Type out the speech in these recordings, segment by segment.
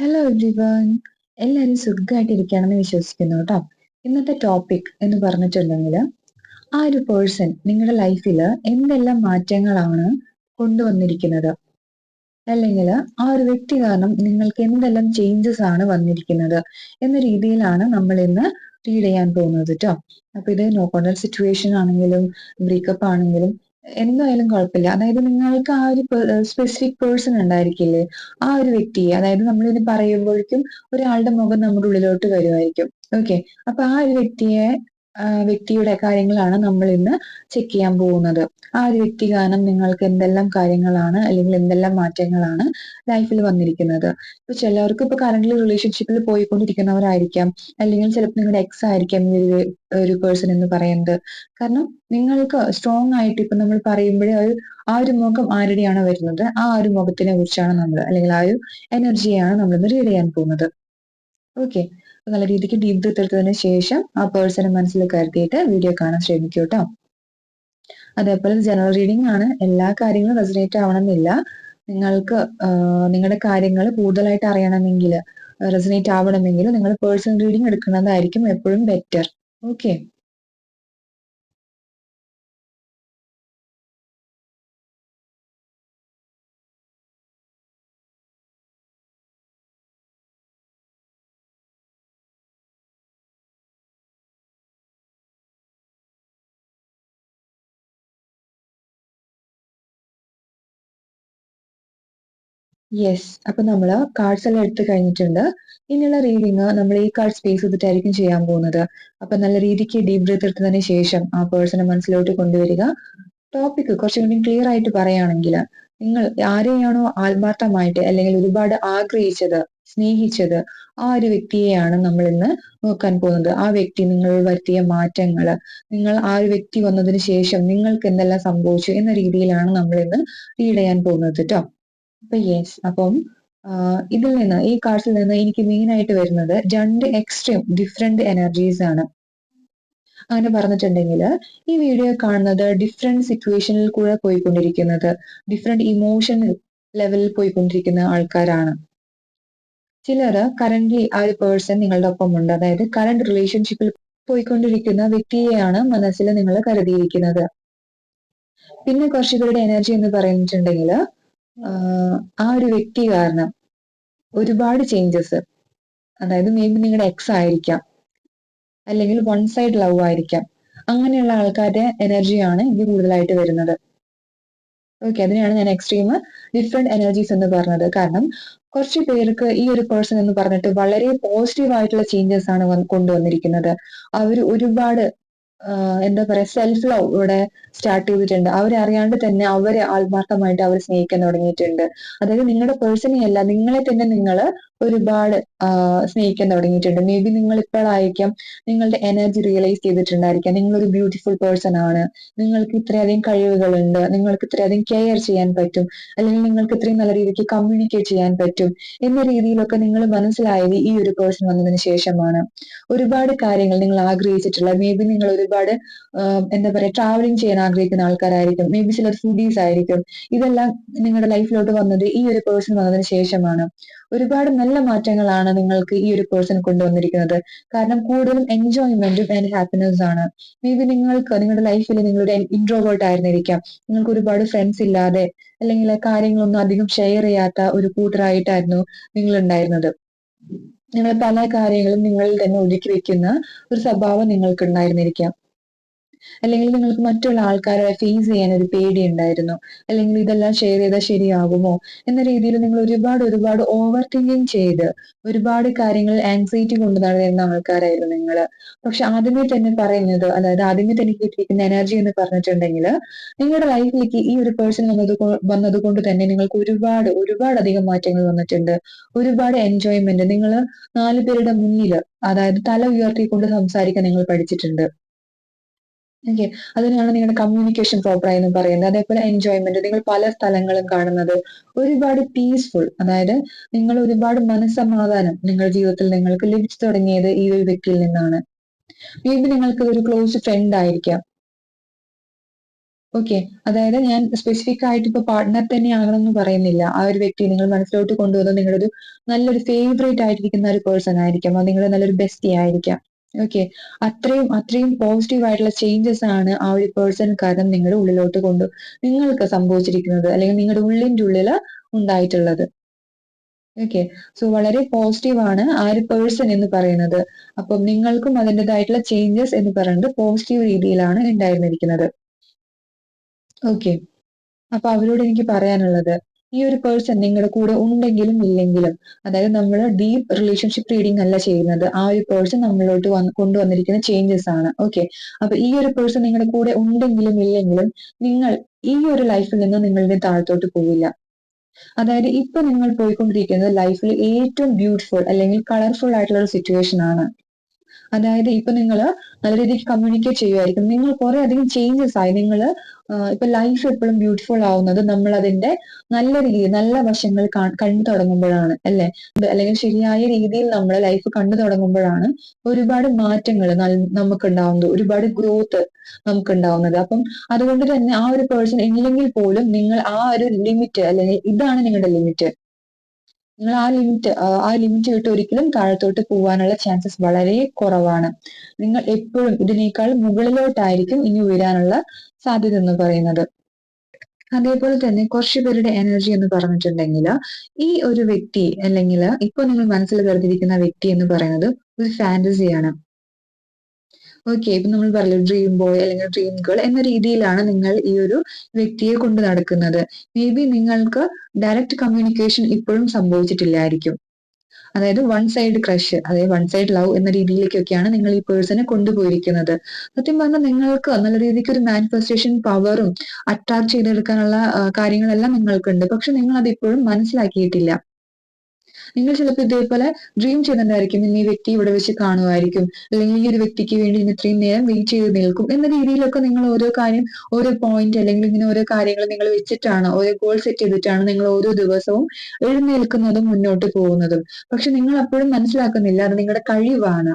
Hello everyone എല്ലാവരും സുഖമായിട്ടിരിക്കുകയാണെന്ന് വിശ്വസിക്കുന്നു കേട്ടോ ഇന്നത്തെ ടോപ്പിക് എന്ന് പറഞ്ഞിട്ടുണ്ടെങ്കിൽ ആ ഒരു പേഴ്സൺ നിങ്ങളുടെ ലൈഫിൽ എന്തെല്ലാം മാറ്റങ്ങളാണ് കൊണ്ടുവന്നിരിക്കുന്നത്? അല്ലെങ്കിൽ ആ ഒരു വ്യക്തി കാരണം നിങ്ങൾക്ക് എന്തെല്ലാം ചേഞ്ചസ് ആണ് വന്നിരിക്കുന്നത് എന്ന രീതിയിലാണ് നമ്മൾ ഇന്ന് റീഡ് ചെയ്യാൻ പോകുന്നത് കേട്ടോ അപ്പൊ ഇത് നോ സിറ്റുവേഷൻ ആണെങ്കിലും ബ്രേക്കപ്പ് ആണെങ്കിലും എന്തായാലും കുഴപ്പമില്ല. അതായത് നിങ്ങൾക്ക് ആ ഒരു സ്പെസിഫിക് പേഴ്സൺ ഉണ്ടായിരിക്കില്ലേ ആ ഒരു വ്യക്തിയെ അതായത് നമ്മൾ ഇത് പറയുമ്പോഴേക്കും ഒരാളുടെ മുഖം നമ്മുടെ ഉള്ളിലോട്ട് വരുമായിരിക്കും ഓക്കെ അപ്പൊ ആ ഒരു വ്യക്തിയെ വ്യക്തിയുടെ കാര്യങ്ങളാണ് നമ്മൾ ഇന്ന് ചെക്ക് ചെയ്യാൻ പോകുന്നത്. ആ ഒരു വ്യക്തി കാരണം നിങ്ങൾക്ക് എന്തെല്ലാം കാര്യങ്ങളാണ് അല്ലെങ്കിൽ എന്തെല്ലാം മാറ്റങ്ങളാണ് ലൈഫിൽ വന്നിരിക്കുന്നത്. ഇപ്പൊ ചിലർക്ക് ഇപ്പൊ കറന്റ് റിലേഷൻഷിപ്പിൽ പോയിക്കൊണ്ടിരിക്കുന്നവരായിരിക്കാം. അല്ലെങ്കിൽ ചിലപ്പോൾ നിങ്ങളുടെ എക്സ് ആയിരിക്കാം ഈ ഒരു ഒരു പേഴ്സൺ എന്ന് പറയുന്നത്. കാരണം നിങ്ങൾക്ക് സ്ട്രോങ് ആയിട്ട് ഇപ്പൊ നമ്മൾ പറയുമ്പോഴേ ഒരു ആ ഒരു മുഖം ആരുടെയാണോ വരുന്നത്? ആ ഒരു മുഖത്തിനെ കുറിച്ചാണ് നമ്മൾ അല്ലെങ്കിൽ ആ ഒരു എനർജിയാണ് നമ്മൾ ഇന്ന് റീഡ് ചെയ്യാൻ പോകുന്നത്. ഓക്കെ നല്ല രീതിക്ക് ഡീപ് ബ്രീത്ത് ശേഷം ആ പേഴ്സണെ മനസ്സിൽ കരുതിയിട്ട് വീഡിയോ കാണാൻ ശ്രമിക്കൂ കേട്ടോ അതേപോലെ ജനറൽ റീഡിംഗ് ആണ്. എല്ലാ കാര്യങ്ങളും റെസനേറ്റ് ആവണമെന്നില്ല. നിങ്ങൾക്ക് നിങ്ങളുടെ കാര്യങ്ങൾ കൂടുതലായിട്ട് അറിയണമെങ്കിൽ റെസനേറ്റ് ആവണമെങ്കിൽ നിങ്ങൾ പേഴ്സണൽ റീഡിംഗ് എടുക്കുന്നതായിരിക്കും എപ്പോഴും ബെറ്റർ ഓക്കെ യെസ് അപ്പൊ നമ്മൾ കാർഡ്സ് എല്ലാം എടുത്തു കഴിഞ്ഞിട്ടുണ്ട്. ഇനിയുള്ള റീഡിങ് നമ്മൾ ഈ കാർഡ് സ്പേസ് ചെയ്തിട്ടായിരിക്കും ചെയ്യാൻ പോകുന്നത്. അപ്പൊ നല്ല രീതിക്ക് ഡീപ് ബ്രീത്ത് എടുത്തതിന് ശേഷം ആ പേഴ്സണെ മനസ്സിലോട്ട് കൊണ്ടുവരിക. ടോപ്പിക് കുറച്ചും കൂടി ക്ലിയർ ആയിട്ട് പറയുകയാണെങ്കിൽ നിങ്ങൾ ആരെയാണോ ആത്മാർത്ഥമായിട്ട് അല്ലെങ്കിൽ ഒരുപാട് ആഗ്രഹിച്ചത് സ്നേഹിച്ചത് ആ ഒരു വ്യക്തിയെയാണ് നമ്മൾ ഇന്ന് നോക്കാൻ പോകുന്നത്. ആ വ്യക്തി നിങ്ങൾ വരുത്തിയ മാറ്റങ്ങൾ നിങ്ങൾ ആ ഒരു വ്യക്തി വന്നതിന് ശേഷം നിങ്ങൾക്ക് എന്തെല്ലാം സംഭവിച്ചു എന്ന രീതിയിലാണ് നമ്മൾ ഇന്ന് റീഡ് ചെയ്യാൻ പോകുന്നത് കേട്ടോ അപ്പൊ യെസ് അപ്പം ഇതിൽ നിന്ന് ഈ കാർഡ്സിൽ നിന്ന് എനിക്ക് മെയിൻ ആയിട്ട് വരുന്നത് രണ്ട് എക്സ്ട്രീം ഡിഫറെന്റ് എനർജീസ് ആണ്. അങ്ങനെ പറഞ്ഞിട്ടുണ്ടെങ്കിൽ ഈ വീഡിയോ കാണുന്നത് ഡിഫറെന്റ് സിറ്റുവേഷനിൽ കൂടെ പോയിക്കൊണ്ടിരിക്കുന്നത് ഡിഫറെന്റ് ഇമോഷണൽ ലെവലിൽ പോയിക്കൊണ്ടിരിക്കുന്ന ആൾക്കാരാണ്. ചിലർ കറന്റ് ആ ഒരു പേഴ്സൺ നിങ്ങളുടെ ഒപ്പം ഉണ്ട്. അതായത് കറന്റ് റിലേഷൻഷിപ്പിൽ പോയിക്കൊണ്ടിരിക്കുന്ന വ്യക്തിയെയാണ് മനസ്സിൽ നിങ്ങൾ കരുതിയിരിക്കുന്നത്. പിന്നെ കുറച്ചു പേരുടെ എനർജി എന്ന് പറഞ്ഞിട്ടുണ്ടെങ്കിൽ ആ ഒരു വ്യക്തി കാരണം ഒരുപാട് ചേഞ്ചസ് അതായത് മേ ബി നിങ്ങളുടെ എക്സ് ആയിരിക്കാം. അല്ലെങ്കിൽ വൺ സൈഡ് ലവ് ആയിരിക്കാം. അങ്ങനെയുള്ള ആൾക്കാരുടെ എനർജിയാണ് ഇത് കൂടുതലായിട്ട് വരുന്നത്. ഓക്കെ അതിനെയാണ് ഞാൻ എക്സ്ട്രീം ഡിഫറെന്റ് എനർജീസ് എന്ന് പറഞ്ഞത്. കാരണം കുറച്ച് പേർക്ക് ഈ ഒരു പേഴ്സൺ എന്ന് പറഞ്ഞിട്ട് വളരെ പോസിറ്റീവ് ആയിട്ടുള്ള ചേഞ്ചസ് ആണ് കൊണ്ടുവന്നിരിക്കുന്നത്. അവർ ഒരുപാട് എന്താ പറയാ സെൽഫ് ലവ് ഇവിടെ സ്റ്റാർട്ട് ചെയ്തിട്ടുണ്ട്. അവരെ അറിയാണ്ട് തന്നെ അവരെ ആത്മാർത്ഥമായിട്ട് അവർ സ്നേഹിക്കാൻ തുടങ്ങിയിട്ടുണ്ട്. അതായത് നിങ്ങളുടെ പേഴ്സണെ അല്ല നിങ്ങളെ തന്നെ നിങ്ങൾ ഒരുപാട് സ്നേഹിക്കാൻ തുടങ്ങിയിട്ടുണ്ട്. മേ ബി നിങ്ങൾ ഇപ്പോഴായിരിക്കാം നിങ്ങളുടെ എനർജി റിയലൈസ് ചെയ്തിട്ടുണ്ടായിരിക്കാം. നിങ്ങൾ ഒരു ബ്യൂട്ടിഫുൾ പേഴ്സൺ ആണ്. നിങ്ങൾക്ക് ഇത്രയധികം കഴിവുകളുണ്ട്. നിങ്ങൾക്ക് ഇത്രയധികം കെയർ ചെയ്യാൻ പറ്റും. അല്ലെങ്കിൽ നിങ്ങൾക്ക് ഇത്രയും നല്ല രീതിക്ക് കമ്മ്യൂണിക്കേറ്റ് ചെയ്യാൻ പറ്റും എന്ന രീതിയിലൊക്കെ നിങ്ങൾ മനസ്സിലായത് ഈ ഒരു പേഴ്സൺ വന്നതിന് ശേഷമാണ്. ഒരുപാട് കാര്യങ്ങൾ നിങ്ങൾ ആഗ്രഹിച്ചിട്ടുള്ള മേ ബി നിങ്ങൾ ഒരുപാട് എന്താ പറയാ ട്രാവലിംഗ് ചെയ്യാൻ ആഗ്രഹിക്കുന്ന ആൾക്കാരായിരിക്കും. മേ ബി ചിലർ ഫുഡീസ് ആയിരിക്കും. ഇതെല്ലാം നിങ്ങളുടെ ലൈഫിലോട്ട് വന്നത് ഈ ഒരു പേഴ്സൺ വന്നതിന് ശേഷമാണ്. ഒരുപാട് നല്ല മാറ്റങ്ങളാണ് നിങ്ങൾക്ക് ഈ ഒരു പേഴ്സൺ കൊണ്ടുവന്നിരിക്കുന്നത്. കാരണം കൂടുതലും എൻജോയ്മെന്റും ആൻഡ് ഹാപ്പിനെസ് ആണ്. മേ ബി നിങ്ങൾക്ക് നിങ്ങളുടെ ലൈഫിൽ നിങ്ങളുടെ ഇൻട്രോവേർട്ട് ആയിരുന്നിരിക്കാം. നിങ്ങൾക്ക് ഒരുപാട് ഫ്രണ്ട്സ് ഇല്ലാതെ അല്ലെങ്കിൽ കാര്യങ്ങളൊന്നും അധികം ഷെയർ ചെയ്യാത്ത ഒരു കൂട്ടറായിട്ടായിരുന്നു നിങ്ങൾ ഉണ്ടായിരുന്നത് നിങ്ങൾ പല കാര്യങ്ങളും നിങ്ങളിൽ തന്നെ ഒതുക്കി വെക്കുന്ന ഒരു സ്വഭാവം നിങ്ങൾക്ക് ഉണ്ടായിരുന്നിരിക്കാം അല്ലെങ്കിൽ നിങ്ങൾക്ക് മറ്റുള്ള ആൾക്കാരെ ഫേസ് ചെയ്യാൻ ഒരു പേടി ഉണ്ടായിരുന്നു. അല്ലെങ്കിൽ ഇതെല്ലാം ഷെയർ ചെയ്താൽ ശരിയാകുമോ? എന്ന രീതിയിൽ നിങ്ങൾ ഒരുപാട് ഒരുപാട് ഓവർ തിങ്കിങ് ചെയ്ത് ഒരുപാട് കാര്യങ്ങൾ ആൻസൈറ്റി കൊണ്ട് നടന്ന ആൾക്കാരായിരുന്നു നിങ്ങൾ പക്ഷെ ആദ്യമേ തന്നെ പറയുന്നത് അതായത് ആദ്യമേ തന്നെ കിട്ടിയിരിക്കുന്ന എനർജി എന്ന് പറഞ്ഞിട്ടുണ്ടെങ്കിൽ നിങ്ങളുടെ ലൈഫിലേക്ക് ഈ ഒരു പേഴ്സൺ വന്നത് വന്നത് കൊണ്ട് തന്നെ നിങ്ങൾക്ക് ഒരുപാട് ഒരുപാട് അധികം മാറ്റങ്ങൾ വന്നിട്ടുണ്ട്. ഒരുപാട് എൻജോയ്മെന്റ് നിങ്ങൾ നാല് പേരുടെ മുന്നിൽ അതായത് തല ഉയർത്തിക്കൊണ്ട് സംസാരിക്കാൻ നിങ്ങൾ പഠിച്ചിട്ടുണ്ട്. ഓക്കെ അതിനാണ് നിങ്ങളുടെ കമ്മ്യൂണിക്കേഷൻ പ്രോപ്പർ ആയി എന്ന് പറയുന്നത് അതേപോലെ എൻജോയ്മെന്റ് നിങ്ങൾ പല സ്ഥലങ്ങളും കാണുന്നത് ഒരുപാട് പീസ്ഫുൾ അതായത് നിങ്ങൾ ഒരുപാട് മനസ്സമാധാനം നിങ്ങളുടെ ജീവിതത്തിൽ നിങ്ങൾക്ക് ലഭിച്ചു തുടങ്ങിയത് ഈ ഒരു വ്യക്തിയിൽ നിന്നാണ് ബി നിങ്ങൾക്ക് ഒരു ക്ലോസ് ഫ്രണ്ട് ആയിരിക്കാം ഓക്കെ. അതായത് ഞാൻ സ്പെസിഫിക് ആയിട്ട് ഇപ്പൊ പാർട്ട്ണർ തന്നെയാകണമെന്ന് പറയുന്നില്ല. ആ ഒരു വ്യക്തി നിങ്ങൾ മനസ്സിലോട്ട് കൊണ്ടുവന്ന നിങ്ങളുടെ നല്ലൊരു ഫേവറേറ്റ് ആയിട്ടിരിക്കുന്ന ഒരു പേഴ്സൺ ആയിരിക്കാം. അത് നിങ്ങളുടെ നല്ലൊരു ബെസ്റ്റി ആയിരിക്കാം. ഓക്കെ. അത്രയും അത്രയും പോസിറ്റീവ് ആയിട്ടുള്ള ചേഞ്ചസ് ആണ് ആ ഒരു പേഴ്സൺ കാരണം നിങ്ങളുടെ ഉള്ളിലോട്ട് കൊണ്ട് നിങ്ങൾക്ക് സംഭവിച്ചിരിക്കുന്നത്. അല്ലെങ്കിൽ നിങ്ങളുടെ ഉള്ളിന്റെ ഉള്ളിൽ ഉണ്ടായിട്ടുള്ളത്. ഓക്കെ. സോ വളരെ പോസിറ്റീവ് ആണ് ആ ഒരു പേഴ്സൺ എന്ന് പറയുന്നത്. അപ്പം നിങ്ങൾക്കും അതിന്റെതായിട്ടുള്ള ചേഞ്ചസ് എന്ന് പറയുന്നത് പോസിറ്റീവ് രീതിയിലാണ് ഉണ്ടായിരുന്നിരിക്കുന്നത്. ഓക്കെ. അപ്പൊ അവരോട് എനിക്ക് പറയാനുള്ളത് ഈ ഒരു പേഴ്സൺ നിങ്ങളുടെ കൂടെ ഉണ്ടെങ്കിലും ഇല്ലെങ്കിലും അതായത് നമ്മൾ ഡീപ്പ് റിലേഷൻഷിപ്പ് റീഡിംഗ് അല്ല ചെയ്യുന്നത്. ആ ഒരു പേഴ്സൺ നമ്മളിലോട്ട് വന്ന് കൊണ്ടുവന്നിരിക്കുന്ന ചേഞ്ചസ് ആണ്. ഓക്കെ. അപ്പൊ ഈ ഒരു പേഴ്സൺ നിങ്ങളുടെ കൂടെ ഉണ്ടെങ്കിലും ഇല്ലെങ്കിലും നിങ്ങൾ ഈ ഒരു ലൈഫിൽ നിന്ന് നിങ്ങളുടെ താഴത്തോട്ട് പോവില്ല. അതായത് ഇപ്പൊ നിങ്ങൾ പോയിക്കൊണ്ടിരിക്കുന്നത് ലൈഫിൽ ഏറ്റവും ബ്യൂട്ടിഫുൾ അല്ലെങ്കിൽ കളർഫുൾ ആയിട്ടുള്ള ഒരു സിറ്റുവേഷൻ ആണ്. അതായത് ഇപ്പൊ നിങ്ങൾ നല്ല രീതിക്ക് കമ്മ്യൂണിക്കേറ്റ് ചെയ്യുമായിരിക്കും. നിങ്ങൾ കുറെ അധികം ചേഞ്ചസ് ആയി. നിങ്ങൾ ഇപ്പൊ ലൈഫ് എപ്പോഴും ബ്യൂട്ടിഫുൾ ആവുന്നത് നമ്മൾ അതിന്റെ നല്ല രീതിയിൽ നല്ല വശങ്ങൾ കണ്ടു തുടങ്ങുമ്പോഴാണ് അല്ലെ അല്ലെങ്കിൽ ശരിയായ രീതിയിൽ നമ്മൾ ലൈഫ് കണ്ടു തുടങ്ങുമ്പോഴാണ് ഒരുപാട് മാറ്റങ്ങൾ നമുക്ക് ഉണ്ടാവുന്നത് ഒരുപാട് ഗ്രോത്ത് നമുക്ക് ഉണ്ടാവുന്നത് അപ്പം അതുകൊണ്ട് തന്നെ ആ ഒരു പേഴ്സൺ ഇല്ലെങ്കിൽ പോലും നിങ്ങൾ ആ ഒരു ലിമിറ്റ് അല്ലെങ്കിൽ ഇതാണ് നിങ്ങളുടെ ലിമിറ്റ്. നിങ്ങൾ ആ ലിമിറ്റ് ആ ലിമിറ്റ് വിട്ട് ഒരിക്കലും താഴത്തോട്ട് പോവാനുള്ള ചാൻസസ് വളരെ കുറവാണ്. നിങ്ങൾ എപ്പോഴും ഇതിനേക്കാൾ മുകളിലോട്ടായിരിക്കും ഇനി ഉയരാനുള്ള സാധ്യത എന്ന് പറയുന്നത്. അതേപോലെ തന്നെ കുറച്ച് പേരുടെ എനർജി എന്ന് പറഞ്ഞിട്ടുണ്ടെങ്കിൽ ഈ ഒരു വ്യക്തി അല്ലെങ്കിൽ ഇപ്പൊ നിങ്ങൾ മനസ്സിൽ കരുതിയിരിക്കുന്ന വ്യക്തി എന്ന് പറയുന്നത് ഒരു ഫാന്റസിയാണ്. ഓക്കെ. ഇപ്പൊ നമ്മൾ പറയില്ലേ ഡ്രീം ബോയ് അല്ലെങ്കിൽ ഡ്രീം ഗേൾ എന്ന രീതിയിലാണ് നിങ്ങൾ ഈ ഒരു വ്യക്തിയെ കൊണ്ട് നടക്കുന്നത്. മേ ബി നിങ്ങൾക്ക് ഡയറക്റ്റ് കമ്മ്യൂണിക്കേഷൻ ഇപ്പോഴും സംഭവിച്ചിട്ടില്ലായിരിക്കും. അതായത് വൺ സൈഡ് ക്രഷ് അതായത് വൺ സൈഡ് ലവ് എന്ന രീതിയിലേക്കൊക്കെയാണ് നിങ്ങൾ ഈ പേഴ്സണെ കൊണ്ടുപോയിരിക്കുന്നത്. സത്യം പറഞ്ഞാൽ നിങ്ങൾക്ക് നല്ല രീതിക്ക് ഒരു മാനിഫെസ്റ്റേഷൻ പവറും അട്രാക്ട് ചെയ്തെടുക്കാനുള്ള കാര്യങ്ങളെല്ലാം നിങ്ങൾക്കുണ്ട്. പക്ഷെ നിങ്ങൾ അത് ഇപ്പോഴും മനസ്സിലാക്കിയിട്ടില്ല. നിങ്ങൾ ചിലപ്പോൾ ഇതേപോലെ ഡ്രീം ചെയ്യുന്നുണ്ടായിരിക്കും ഇന്ന് ഈ വ്യക്തി ഇവിടെ വെച്ച് കാണുമായിരിക്കും. അല്ലെങ്കിൽ ഈ ഒരു വ്യക്തിക്ക് വേണ്ടി ഇന്ന് ഇത്രയും നേരം വെയിറ്റ് ചെയ്ത് നിൽക്കും എന്ന രീതിയിലൊക്കെ നിങ്ങൾ ഓരോ കാര്യം ഓരോ പോയിന്റ് അല്ലെങ്കിൽ ഇങ്ങനെ ഓരോ കാര്യങ്ങൾ നിങ്ങൾ വെച്ചിട്ടാണ് ഓരോ ഗോൾ സെറ്റ് ചെയ്തിട്ടാണ് നിങ്ങൾ ഓരോ ദിവസവും എഴുന്നേൽക്കുന്നതും മുന്നോട്ട് പോകുന്നതും. പക്ഷെ നിങ്ങൾ അപ്പോഴും മനസ്സിലാക്കുന്നില്ല അത് നിങ്ങളുടെ കഴിവാണ്.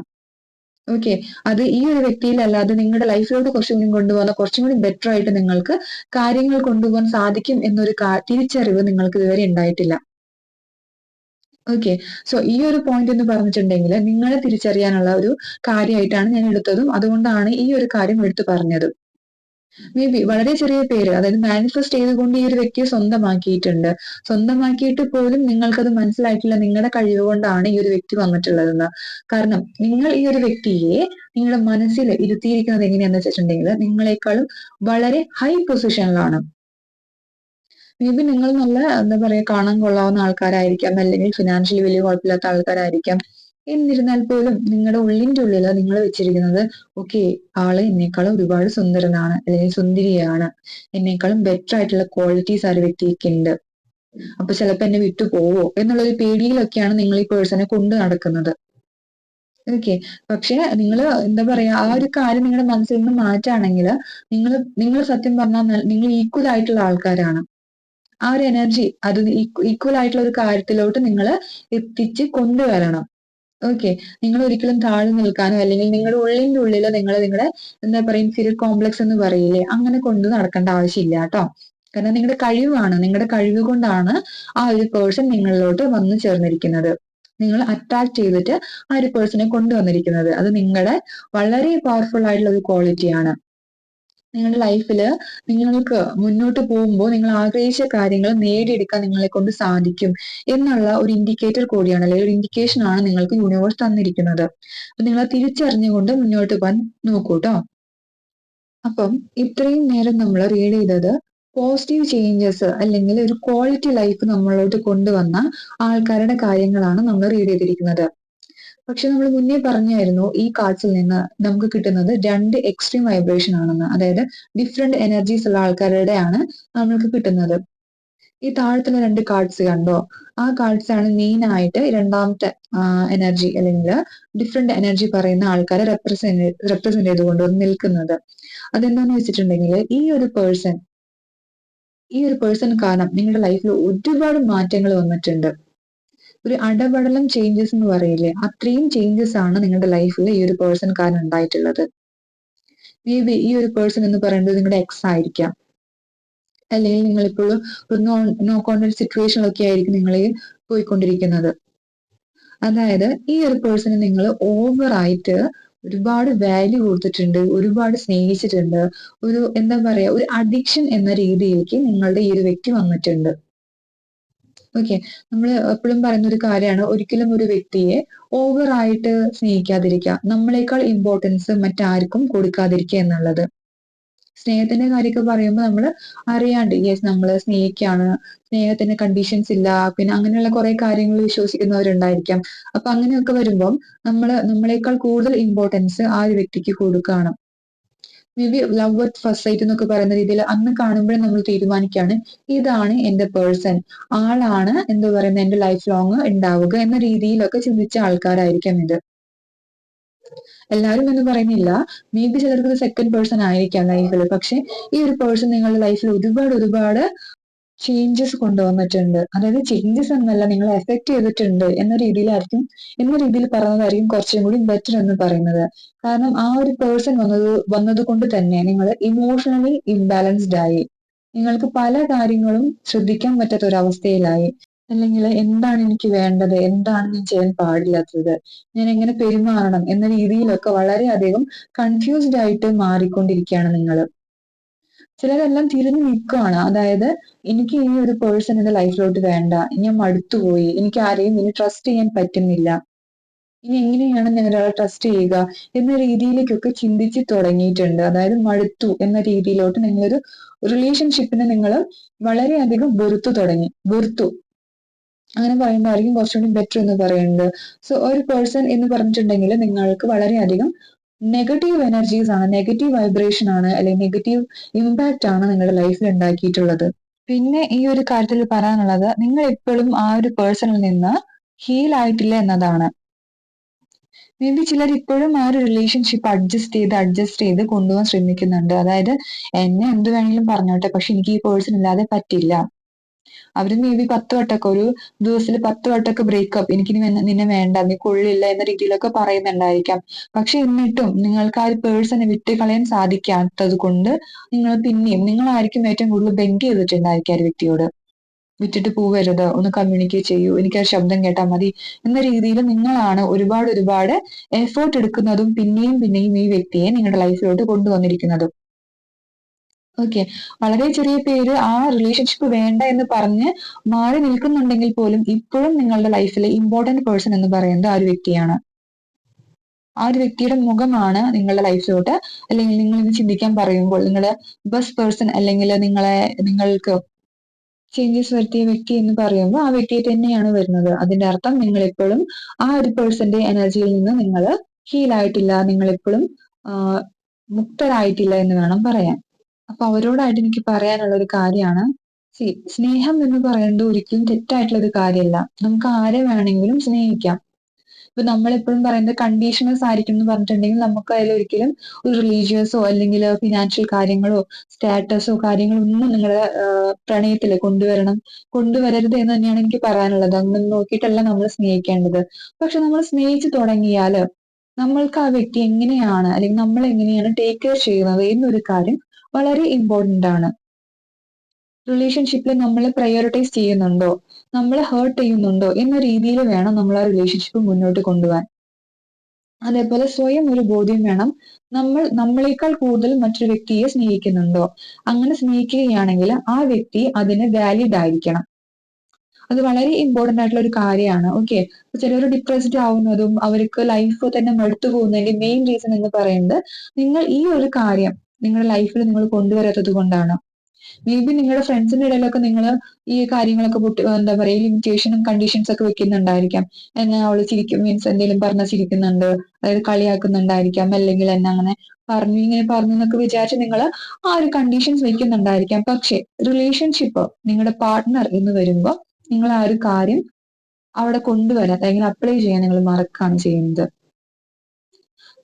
ഓക്കെ. അത് ഈ ഒരു വ്യക്തിയിലല്ലാതെ നിങ്ങളുടെ ലൈഫിലോട്ട് കുറച്ചും കൂടി കൊണ്ടുപോകുന്ന കുറച്ചും കൂടി ബെറ്റർ ആയിട്ട് നിങ്ങൾക്ക് കാര്യങ്ങൾ കൊണ്ടുപോകാൻ സാധിക്കും എന്നൊരു തിരിച്ചറിവ് നിങ്ങൾക്ക് ഇതുവരെ ഉണ്ടായിട്ടില്ല. ഓക്കെ. സോ ഈ ഒരു പോയിന്റ് എന്ന് പറഞ്ഞിട്ടുണ്ടെങ്കിൽ നിങ്ങളെ തിരിച്ചറിയാനുള്ള ഒരു കാര്യമായിട്ടാണ് ഞാൻ എടുത്തതും അതുകൊണ്ടാണ് ഈ ഒരു കാര്യം എടുത്തു പറഞ്ഞതും. മേ ബി വളരെ ചെറിയ പേര് അതായത് മാനിഫെസ്റ്റ് ചെയ്തുകൊണ്ട് ഈ ഒരു വ്യക്തിയെ സ്വന്തമാക്കിയിട്ടുണ്ട്. സ്വന്തമാക്കിയിട്ട് പോലും നിങ്ങൾക്കത് മനസ്സിലായിട്ടില്ല നിങ്ങളുടെ കഴിവ് കൊണ്ടാണ് ഈ ഒരു വ്യക്തി വന്നിട്ടുള്ളതെന്ന്. കാരണം നിങ്ങൾ ഈ ഒരു വ്യക്തിയെ നിങ്ങളുടെ മനസ്സിൽ ഇരുത്തിയിരിക്കുന്നത് എങ്ങനെയാന്ന് വെച്ചിട്ടുണ്ടെങ്കിൽ നിങ്ങളെക്കാളും വളരെ ഹൈ പൊസിഷനിലാണ്. മേ ബി നിങ്ങൾ നല്ല എന്താ പറയാ കാണാൻ കൊള്ളാവുന്ന ആൾക്കാരായിരിക്കാം. അല്ലെങ്കിൽ ഫിനാൻഷ്യലി വലിയ കുഴപ്പമില്ലാത്ത ആൾക്കാരായിരിക്കാം. എന്നിരുന്നാൽ പോലും നിങ്ങളുടെ ഉള്ളിന്റെ ഉള്ളിൽ നിങ്ങൾ വെച്ചിരിക്കുന്നത് ഓക്കെ ആൾ എന്നെക്കാളും ഒരുപാട് സുന്ദരനാണ് അല്ലെങ്കിൽ സുന്ദരിയാണ്. എന്നെക്കാളും ബെറ്റർ ആയിട്ടുള്ള ക്വാളിറ്റീസ് ആ ഒരു വ്യക്തിക്ക് ഉണ്ട് അപ്പൊ ചിലപ്പോ എന്നെ വിട്ടു പോവോ എന്നുള്ള ഒരു പേടിയിലൊക്കെയാണ് നിങ്ങൾ ഈ പേഴ്സണെ കൊണ്ട് നടക്കുന്നത്. ഓക്കെ. പക്ഷെ നിങ്ങൾ എന്താ പറയാ ആ ഒരു കാര്യം നിങ്ങളുടെ മനസ്സിൽ നിന്ന് മാറ്റാണെങ്കിൽ നിങ്ങൾ നിങ്ങൾ സത്യം പറഞ്ഞാൽ നിങ്ങൾ ഈക്വൽ ആയിട്ടുള്ള ആൾക്കാരാണ്. ആ ഒരു എനർജി അത് ഈക്വ ഈക്വൽ ആയിട്ടുള്ള ഒരു കാര്യത്തിലോട്ട് നിങ്ങൾ എത്തിച്ച് കൊണ്ടുവരണം. ഓക്കെ. നിങ്ങൾ ഒരിക്കലും താഴ്ന്നു നിൽക്കാനോ അല്ലെങ്കിൽ നിങ്ങളുടെ ഉള്ളിന്റെ ഉള്ളിലോ നിങ്ങൾ നിങ്ങളുടെ എന്താ പറയുക ഇൻഫീരിയർ കോംപ്ലക്സ് എന്ന് പറയില്ലേ അങ്ങനെ കൊണ്ടു നടക്കേണ്ട ആവശ്യമില്ല കേട്ടോ കാരണം നിങ്ങളുടെ കഴിവാണ്. നിങ്ങളുടെ കഴിവ് കൊണ്ടാണ് ആ ഒരു പേഴ്സൺ നിങ്ങളിലോട്ട് വന്നു ചേർന്നിരിക്കുന്നത്. നിങ്ങൾ അട്രാക്ട് ചെയ്തിട്ട് ആ ഒരു പേഴ്സണെ കൊണ്ടുവന്നിരിക്കുന്നത്. അത് നിങ്ങളുടെ വളരെ പവർഫുൾ ആയിട്ടുള്ള ഒരു ക്വാളിറ്റിയാണ്. നിങ്ങളുടെ ലൈഫിൽ നിങ്ങൾക്ക് മുന്നോട്ട് പോകുമ്പോൾ നിങ്ങൾ ആഗ്രഹിച്ച കാര്യങ്ങൾ നേടിയെടുക്കാൻ നിങ്ങളെ കൊണ്ട് സാധിക്കും എന്നുള്ള ഒരു ഇൻഡിക്കേറ്റർ കൂടിയാണ് അല്ലെങ്കിൽ ഒരു ഇൻഡിക്കേഷൻ ആണ് നിങ്ങൾക്ക് യൂണിവേഴ്സ് തന്നിരിക്കുന്നത്. അപ്പൊ നിങ്ങൾ തിരിച്ചറിഞ്ഞുകൊണ്ട് മുന്നോട്ട് പോകാൻ നോക്കൂ ട്ടോ. അപ്പം ഇത്രയും നേരം നമ്മൾ റീഡ് ചെയ്തത് പോസിറ്റീവ് ചേഞ്ചസ് അല്ലെങ്കിൽ ഒരു ക്വാളിറ്റി ലൈഫ് നമ്മളിലോട്ട് കൊണ്ടുവന്ന ആൾക്കാരുടെ കാര്യങ്ങളാണ് നമ്മൾ റീഡ് ചെയ്തിരിക്കുന്നത്. പക്ഷെ നമ്മൾ മുന്നേ പറഞ്ഞായിരുന്നു ഈ കാർഡ്സിൽ നിന്ന് നമുക്ക് കിട്ടുന്നത് രണ്ട് എക്സ്ട്രീം വൈബ്രേഷൻ ആണെന്ന്. അതായത് ഡിഫറെന്റ് എനർജീസ് ഉള്ള ആൾക്കാരുടെയാണ് നമ്മൾക്ക് കിട്ടുന്നത്. ഈ താഴത്തുള്ള രണ്ട് കാർഡ്സ് കണ്ടോ? ആ കാർഡ്സ് ആണ് മെയിൻ ആയിട്ട് രണ്ടാമത്തെ എനർജി അല്ലെങ്കിൽ ഡിഫറെന്റ് എനർജി പറയുന്ന ആൾക്കാരെ റെപ്രസെന്റ് റെപ്രസെന്റ് ചെയ്തുകൊണ്ട് നിൽക്കുന്നത്. അതെന്താന്ന് വെച്ചിട്ടുണ്ടെങ്കിൽ ഈ ഒരു പേഴ്സൺ ഈ ഒരു പേഴ്സൺ കാരണം നിങ്ങളുടെ ലൈഫിൽ ഒരുപാട് മാറ്റങ്ങൾ വന്നിട്ടുണ്ട്. ഒരു അടപടലം ചേഞ്ചസ് എന്ന് പറയില്ലേ അത്രയും ചേഞ്ചസ് ആണ് നിങ്ങളുടെ ലൈഫിൽ ഈ ഒരു പേഴ്സൺ കാരണം ഉണ്ടായിട്ടുള്ളത്. മേ ബി ഈ ഒരു പേഴ്സൺ എന്ന് പറയുന്നത് നിങ്ങളുടെ എക്സ് ആയിരിക്കാം. അല്ലെങ്കിൽ നിങ്ങൾ ഇപ്പോഴും ഒരു നോ നോ കോണ്ടാക്ട് സിറ്റുവേഷനിലൊക്കെ ആയിരിക്കും നിങ്ങൾ പോയിക്കൊണ്ടിരിക്കുന്നത് അതായത് ഈ ഒരു പേഴ്സണെ നിങ്ങൾ ഓവറായിട്ട് ഒരുപാട് വാല്യൂ കൊടുത്തിട്ടുണ്ട് ഒരുപാട് സ്നേഹിച്ചിട്ടുണ്ട് ഒരു എന്താ പറയാ ഒരു അഡിക്ഷൻ എന്ന രീതിയിലേക്ക് നിങ്ങളുടെ ഈ ഒരു വ്യക്തി വന്നിട്ടുണ്ട് ഓക്കെ നമ്മൾ എപ്പോഴും പറയുന്ന ഒരു കാര്യമാണ് ഒരിക്കലും ഒരു വ്യക്തിയെ ഓവർ ആയിട്ട് സ്നേഹിക്കാതിരിക്കുക നമ്മളെക്കാൾ ഇമ്പോർട്ടൻസ് മറ്റാർക്കും കൊടുക്കാതിരിക്കുക എന്നുള്ളത്. സ്നേഹത്തിന്റെ കാര്യമൊക്കെ പറയുമ്പോൾ നമ്മൾ അറിയാണ്ട് യെസ് നമ്മൾ സ്നേഹിക്കാണ്. സ്നേഹത്തിന് കണ്ടീഷൻസ് ഇല്ല. പിന്നെ അങ്ങനെയുള്ള കുറെ കാര്യങ്ങൾ വിശ്വസിക്കുന്നവരുണ്ടായിരിക്കാം. അപ്പൊ അങ്ങനെയൊക്കെ വരുമ്പം നമ്മൾ നമ്മളെക്കാൾ കൂടുതൽ ഇമ്പോർട്ടൻസ് ആ ഒരു വ്യക്തിക്ക് കൊടുക്കുകയാണ് maybe love at first sight എന്നൊക്കെ പറയുന്ന രീതിയിൽ അന്ന് കാണുമ്പോഴേ നമ്മൾ തീരുമാനിക്കുകയാണ്. ഇതാണ് എന്റെ പേഴ്സൺ ആളാണ് എന്താ പറയുന്നത് എന്റെ ലൈഫ് ലോങ് ഉണ്ടാവുക എന്ന രീതിയിലൊക്കെ ചിന്തിച്ച ആൾക്കാരായിരിക്കാം ഇത്. എല്ലാവരും എന്ന് പറയുന്നില്ല. മേ ബി ചിലർക്ക് സെക്കൻഡ് പേഴ്സൺ ആയിരിക്കാം ലൈഫിൽ പക്ഷെ ഈ ഒരു പേഴ്സൺ നിങ്ങളുടെ ലൈഫിൽ ഒരുപാട് ഒരുപാട് ചേഞ്ചസ് കൊണ്ടുവന്നിട്ടുണ്ട്. അതായത് ചേഞ്ചസ് എന്നല്ല നിങ്ങൾ എഫക്ട് ചെയ്തിട്ടുണ്ട് എന്ന രീതിയിലായിരിക്കും എന്ന രീതിയിൽ പറയുന്നതായിരിക്കും കുറച്ചും കൂടി ബെറ്റർ എന്ന് പറയുന്നത്. കാരണം ആ ഒരു പേഴ്സൺ വന്നത് വന്നത് കൊണ്ട് തന്നെ നിങ്ങൾ ഇമോഷണലി ഇംബാലൻസ്ഡ് ആയി. നിങ്ങൾക്ക് പല കാര്യങ്ങളും ശ്രദ്ധിക്കാൻ പറ്റാത്ത ഒരു അവസ്ഥയിലായി. അല്ലെങ്കിൽ എന്താണ് എനിക്ക് വേണ്ടത്? എന്താണ് ഞാൻ ചെയ്യാൻ പാടില്ലാത്തത്? ഞാൻ എങ്ങനെ പെരുമാറണം? എന്ന രീതിയിലൊക്കെ വളരെയധികം കൺഫ്യൂസ്ഡ് ആയിട്ട് മാറിക്കൊണ്ടിരിക്കുകയാണ് നിങ്ങൾ. ചിലരെല്ലാം തിരിഞ്ഞു നിൽക്കുകയാണ്. അതായത് എനിക്ക് ഈ ഒരു പേഴ്സൺ എന്റെ ലൈഫിലോട്ട് വേണ്ട. ഞാൻ മടുത്തുപോയി എനിക്ക് ആരെയും ഇനി ട്രസ്റ്റ് ചെയ്യാൻ പറ്റുന്നില്ല. ഇനി എങ്ങനെയാണ് ഞാൻ ഒരാളെ ട്രസ്റ്റ് ചെയ്യുക എന്ന രീതിയിലേക്കൊക്കെ ചിന്തിച്ച് തുടങ്ങിയിട്ടുണ്ട്. അതായത് മടുത്തു എന്ന രീതിയിലോട്ട് നിങ്ങളൊരു റിലേഷൻഷിപ്പിനെ നിങ്ങൾ വളരെയധികം വെറുത്തു തുടങ്ങി. വെറുത്തു. അങ്ങനെ പറയുമ്പോഴായിരിക്കും കുറച്ചുകൂടി ബെറ്റർ എന്ന് പറയുന്നത്. സോ ഒരു പേഴ്സൺ എന്ന് പറഞ്ഞിട്ടുണ്ടെങ്കിൽ നിങ്ങൾക്ക് വളരെയധികം നെഗറ്റീവ് എനർജീസ് ആണ് നെഗറ്റീവ് വൈബ്രേഷൻ ആണ് അല്ലെങ്കിൽ നെഗറ്റീവ് ഇമ്പാക്റ്റ് ആണ് നിങ്ങളുടെ ലൈഫിൽ ഉണ്ടാക്കിയിട്ടുള്ളത്. പിന്നെ ഈ ഒരു കാര്യത്തിൽ പറയാനുള്ളത് നിങ്ങൾ എപ്പോഴും ആ ഒരു പേഴ്സണിൽ നിന്ന് ഹീൽ ആയിട്ടില്ല എന്നതാണ്. മേ ബി ചിലർ ഇപ്പോഴും ആ ഒരു റിലേഷൻഷിപ്പ് അഡ്ജസ്റ്റ് ചെയ്ത് അഡ്ജസ്റ്റ് ചെയ്ത് കൊണ്ടുപോകാൻ ശ്രമിക്കുന്നുണ്ട്. അതായത് എന്നെ എന്ത് വേണമെങ്കിലും പറഞ്ഞോട്ടെ പക്ഷെ എനിക്ക് ഈ പേഴ്സൺ ഇല്ലാതെ പറ്റില്ല. അവർ മേ ബി പത്ത് വട്ടമൊക്കെ ഒരു ദിവസത്തിൽ പത്ത് വട്ടമൊക്കെ ബ്രേക്കപ്പ് എനിക്ക് നിന്നെ വേണ്ട നീ കൊള്ളില്ല എന്ന രീതിയിലൊക്കെ പറയുന്നുണ്ടായിരിക്കാം. പക്ഷെ എന്നിട്ടും നിങ്ങൾക്ക് ആ ഒരു പേഴ്സണെ വിട്ട് കളയാൻ സാധിക്കാത്തത് കൊണ്ട് നിങ്ങൾ പിന്നെയും നിങ്ങളായിരിക്കും ഏറ്റവും കൂടുതൽ ബെങ്ക് ചെയ്തിട്ടുണ്ടായിരിക്കും ആ ഒരു വ്യക്തിയോട്. വിറ്റിട്ട് പോവരുത് ഒന്ന് കമ്മ്യൂണിക്കേറ്റ് ചെയ്യൂ എനിക്ക് ആ ശബ്ദം കേട്ടാൽ മതി എന്ന രീതിയിൽ നിങ്ങളാണ് ഒരുപാട് ഒരുപാട് എഫേർട്ട് എടുക്കുന്നതും പിന്നെയും പിന്നെയും ഈ വ്യക്തിയെ നിങ്ങളുടെ ലൈഫിലോട്ട് കൊണ്ടുവന്നിരിക്കുന്നതും. ഓക്കെ വളരെ ചെറിയ പേര് ആ റിലേഷൻഷിപ്പ് വേണ്ട എന്ന് പറഞ്ഞ് മാറി നിൽക്കുന്നുണ്ടെങ്കിൽ പോലും ഇപ്പോഴും നിങ്ങളുടെ ലൈഫിലെ ഇമ്പോർട്ടന്റ് പേഴ്സൺ എന്ന് പറയുന്നത് ആ ഒരു വ്യക്തിയാണ്. ആ ഒരു വ്യക്തിയുടെ മുഖമാണ് നിങ്ങളുടെ ലൈഫിലോട്ട് അല്ലെങ്കിൽ നിങ്ങൾ ഇത് ചിന്തിക്കാൻ പറയുമ്പോൾ നിങ്ങളുടെ ബെസ്റ്റ് പേഴ്സൺ അല്ലെങ്കിൽ നിങ്ങളെ നിങ്ങൾക്ക് ചേഞ്ചസ് വരുത്തിയ വ്യക്തി എന്ന് പറയുമ്പോൾ ആ വ്യക്തിയെ തന്നെയാണ് വരുന്നത്. അതിന്റെ അർത്ഥം നിങ്ങൾ എപ്പോഴും ആ ഒരു പേഴ്സന്റെ എനർജിയിൽ നിന്ന് നിങ്ങൾ ഹീൽ ആയിട്ടില്ല നിങ്ങൾ എപ്പോഴും മുക്തരായിട്ടില്ല എന്ന് വേണം പറയാൻ. അപ്പൊ അവരോടായിട്ട് എനിക്ക് പറയാനുള്ള ഒരു കാര്യമാണ്. സി സ്നേഹം എന്ന് പറയുന്നത് ഒരിക്കലും തെറ്റായിട്ടുള്ള ഒരു കാര്യമല്ല നമുക്ക് ആരെ വേണമെങ്കിലും സ്നേഹിക്കാം. ഇപ്പൊ നമ്മളെപ്പോഴും പറയുന്നത് കണ്ടീഷണൽസ് ആയിരിക്കും എന്ന് പറഞ്ഞിട്ടുണ്ടെങ്കിൽ നമുക്ക് അതിൽ ഒരിക്കലും ഒരു റിലീജിയസോ അല്ലെങ്കിൽ ഫിനാൻഷ്യൽ കാര്യങ്ങളോ സ്റ്റാറ്റസോ കാര്യങ്ങളോ ഒന്നും നിങ്ങളുടെ പ്രണയത്തിൽ കൊണ്ടുവരണം കൊണ്ടുവരരുത് എന്ന് തന്നെയാണ് എനിക്ക് പറയാനുള്ളത്. അങ്ങനെ നോക്കിയിട്ടല്ല നമ്മൾ സ്നേഹിക്കേണ്ടത്. പക്ഷെ നമ്മൾ സ്നേഹിച്ചു തുടങ്ങിയാൽ നമ്മൾക്ക് ആ വ്യക്തി എങ്ങനെയാണ് അല്ലെങ്കിൽ നമ്മൾ എങ്ങനെയാണ് ടേക്ക് കെയർ ചെയ്യുന്നത് എന്നൊരു കാര്യം വളരെ ഇമ്പോർട്ടന്റ് ആണ്. റിലേഷൻഷിപ്പിൽ നമ്മൾ പ്രയോറിറ്റൈസ് ചെയ്യുന്നുണ്ടോ? നമ്മളെ ഹേർട്ട് ചെയ്യുന്നുണ്ടോ? എന്ന രീതിയിൽ വേണം നമ്മൾ ആ റിലേഷൻഷിപ്പ് മുന്നോട്ട് കൊണ്ടുപോകാൻ. അതേപോലെ സ്വയം ഒരു ബോധ്യം വേണം. നമ്മൾ നമ്മളെക്കാൾ കൂടുതൽ മറ്റൊരു വ്യക്തിയെ സ്നേഹിക്കുന്നുണ്ടോ? അങ്ങനെ സ്നേഹിക്കുകയാണെങ്കിൽ ആ വ്യക്തി അതിന് വാലിഡ് ആയിരിക്കണം. അത് വളരെ ഇമ്പോർട്ടന്റ് ആയിട്ടുള്ള ഒരു കാര്യമാണ്. ഓക്കെ ചിലർ ഡിപ്രസ്ഡ് ആവുന്നതും അവർക്ക് ലൈഫ് തന്നെ മടുത്തു പോകുന്നതിന്റെ മെയിൻ റീസൺ എന്ന് പറയുന്നത് നിങ്ങൾ ഈ ഒരു കാര്യം നിങ്ങളുടെ ലൈഫിൽ നിങ്ങൾ കൊണ്ടുവരാത്തത് കൊണ്ടാണ്. മേ ബി നിങ്ങളുടെ ഫ്രണ്ട്സിന്റെ ഇടയിലൊക്കെ നിങ്ങൾ ഈ കാര്യങ്ങളൊക്കെ പൊട്ടി എന്താ പറയുക ലിമിറ്റേഷനും കണ്ടീഷൻസ് ഒക്കെ വെക്കുന്നുണ്ടായിരിക്കാം. എന്നെ അവൾ ചിരിക്കും മീൻസ് എന്തെങ്കിലും പറഞ്ഞ ചിരിക്കുന്നുണ്ട് അതായത് കളിയാക്കുന്നുണ്ടായിരിക്കാം അല്ലെങ്കിൽ എന്നെ അങ്ങനെ പറഞ്ഞു ഇങ്ങനെ പറഞ്ഞു എന്നൊക്കെ വിചാരിച്ച് നിങ്ങൾ ആ ഒരു കണ്ടീഷൻസ് വെക്കുന്നുണ്ടായിരിക്കാം. പക്ഷെ റിലേഷൻഷിപ്പ് നിങ്ങളുടെ പാർട്ട്ണർ എന്ന് വരുമ്പോൾ നിങ്ങൾ ആ ഒരു കാര്യം അവിടെ കൊണ്ടുവരാൻ അല്ലെങ്കിൽ അപ്ലൈ ചെയ്യാൻ നിങ്ങൾ മറക്കാണ് ചെയ്യുന്നത്.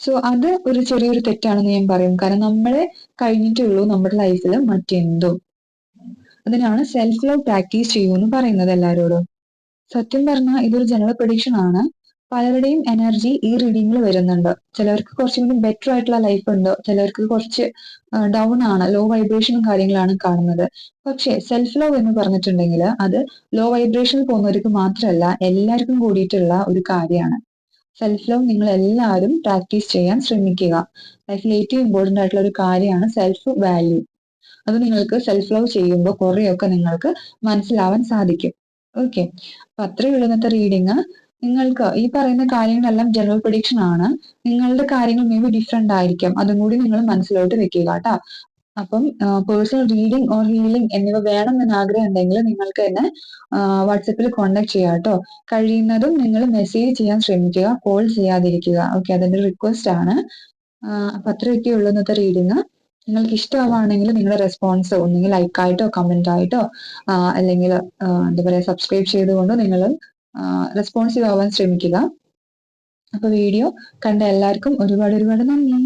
സോ അത് ഒരു ചെറിയൊരു തെറ്റാണെന്ന് ഞാൻ പറയും. കാരണം നമ്മളെ കഴിഞ്ഞിട്ടുള്ളൂ നമ്മുടെ ലൈഫിൽ മറ്റെന്തും. അതിനാണ് സെൽഫ് ലവ് പ്രാക്ടീസ് ചെയ്യൂ എന്ന് പറയുന്നത് എല്ലാവരോടും. സത്യം പറഞ്ഞാൽ ഇതൊരു ജനറൽ പ്രൊഡിക്ഷൻ ആണ്. പലരുടെയും എനർജി ഈ റീഡിങ്ങിൽ വരുന്നുണ്ട്. ചിലവർക്ക് കുറച്ചും കൂടി ബെറ്റർ ആയിട്ടുള്ള ലൈഫ് ഉണ്ട്. ചിലവർക്ക് കുറച്ച് ഡൗൺ ആണ്. ലോ വൈബ്രേഷനും കാര്യങ്ങളാണ് കാണുന്നത്. പക്ഷേ സെൽഫ് ലവ് എന്ന് പറഞ്ഞിട്ടുണ്ടെങ്കിൽ അത് ലോ വൈബ്രേഷനിൽ പോകുന്നവർക്ക് മാത്രമല്ല എല്ലാവർക്കും കൂടിയിട്ടുള്ള ഒരു കാര്യമാണ്. സെൽഫ് ലവ് നിങ്ങൾ എല്ലാവരും പ്രാക്ടീസ് ചെയ്യാൻ ശ്രമിക്കുക. ലൈഫിൽ ഏറ്റവും ഇമ്പോർട്ടന്റ് ആയിട്ടുള്ള ഒരു കാര്യമാണ് സെൽഫ് വാല്യൂ അത് നിങ്ങൾക്ക് സെൽഫ് ലവ് ചെയ്യുമ്പോൾ കുറേയൊക്കെ നിങ്ങൾക്ക് മനസ്സിലാവാൻ സാധിക്കും. ഓക്കെ അപ്പൊ അത്രയേ ഉള്ളൂ റീഡിങ് നിങ്ങൾക്ക് ഈ പറയുന്ന കാര്യങ്ങളെല്ലാം ജനറൽ പ്രൊഡിക്ഷൻ ആണ്. നിങ്ങളുടെ കാര്യങ്ങൾ മേ ബി ഡിഫറെന്റ് ആയിരിക്കും. അതും കൂടി നിങ്ങൾ മനസ്സിലോട്ട് വെക്കുക കേട്ടോ. അപ്പം പേഴ്സണൽ റീഡിംഗ് ഓർ ഹീലിംഗ് എന്നിവ വേണം എന്ന് ആഗ്രഹം ഉണ്ടെങ്കിൽ നിങ്ങൾക്ക് എന്നെ വാട്സപ്പിൽ കോൺടാക്ട് ചെയ്യാം കേട്ടോ കഴിയുന്നതും നിങ്ങൾ മെസ്സേജ് ചെയ്യാൻ ശ്രമിക്കുക കോൾ ചെയ്യാതിരിക്കുക. ഓക്കെ അതെന്റെ റിക്വസ്റ്റ് ആണ്. അപ്പൊ അത്രയൊക്കെ ഉള്ളു ഇന്നത്തെ റീഡിങ് നിങ്ങൾക്ക് ഇഷ്ടമാണെങ്കിൽ നിങ്ങളുടെ റെസ്പോൺസ് ഒന്നുകിൽ ലൈക്കായിട്ടോ കമന്റ് ആയിട്ടോ അല്ലെങ്കിൽ എന്താ പറയുക സബ്സ്ക്രൈബ് ചെയ്തുകൊണ്ട് നിങ്ങൾ റെസ്പോൺസീവ് ആവാൻ ശ്രമിക്കുക. അപ്പൊ വീഡിയോ കണ്ട എല്ലാവർക്കും ഒരുപാട് ഒരുപാട് നന്ദി.